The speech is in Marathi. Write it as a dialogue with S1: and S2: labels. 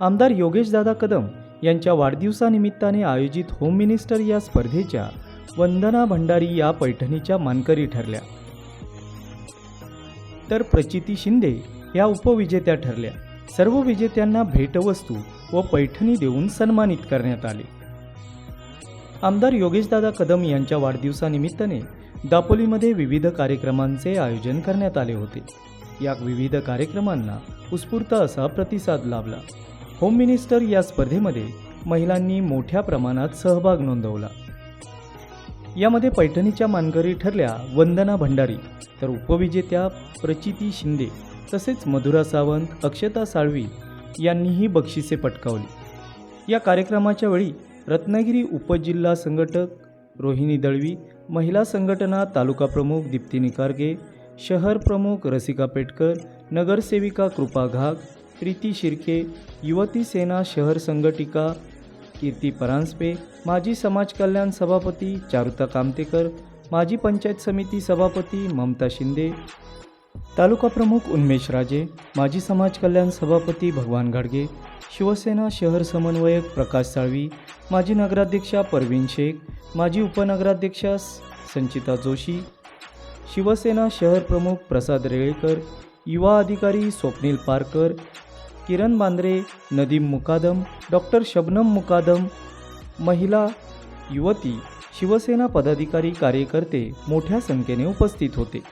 S1: आमदार योगेशदादा कदम यांच्या वाढदिवसानिमित्ताने आयोजित होम मिनिस्टर या स्पर्धेच्या वंदना भंडारी या पैठणीच्या मानकरी ठरल्या. तर प्रचिती शिंदे या उपविजेत्या ठरल्या. सर्व विजेत्यांना भेटवस्तू व पैठणी देऊन सन्मानित करण्यात आले. आमदार योगेशदादा कदम यांच्या वाढदिवसानिमित्ताने दापोलीमध्ये विविध कार्यक्रमांचे आयोजन करण्यात आले होते. या विविध कार्यक्रमांना उत्स्फूर्त असा प्रतिसाद लाभला. होम मिनिस्टर या स्पर्धेमध्ये महिलांनी मोठ्या प्रमाणात सहभाग नोंदवला. यामध्ये पैठणीच्या मानकरी ठरल्या वंदना भंडारी तर उपविजेत्या प्रचिती शिंदे तसेच मधुरा सावंत अक्षता साळवी यांनीही बक्षिसे पटकावली. या कार्यक्रमाच्या वेळी रत्नागिरी उपजिल्हा संघटक रोहिणी दळवी महिला संघटना तालुका प्रमुख दीप्ती निकारगे शहर प्रमुख रसिका पेटकर नगरसेविका कृपा घाग प्रीती शिर्के युवती सेना शहर संघटिका कीर्ती परांजपे माजी समाज कल्याण सभापती चारुता कामतेकर माजी पंचायत समिती सभापती ममता शिंदे तालुका प्रमुख उन्मेश राजे माजी समाज कल्याण सभापती भगवान घाडगे शिवसेना शहर समन्वयक प्रकाश साळवी माजी नगराध्यक्षा परवीन शेख माजी उपनगराध्यक्षा संचिता जोशी शिवसेना शहर प्रमुख प्रसाद रेळेकर युवा अधिकारी स्वप्नील पारकर किरण बांद्रे नदीम मुकादम डॉक्टर शबनम मुकादम महिला युवती शिवसेना पदाधिकारी कार्यकर्ते मोठ्या संख्येने उपस्थित होते.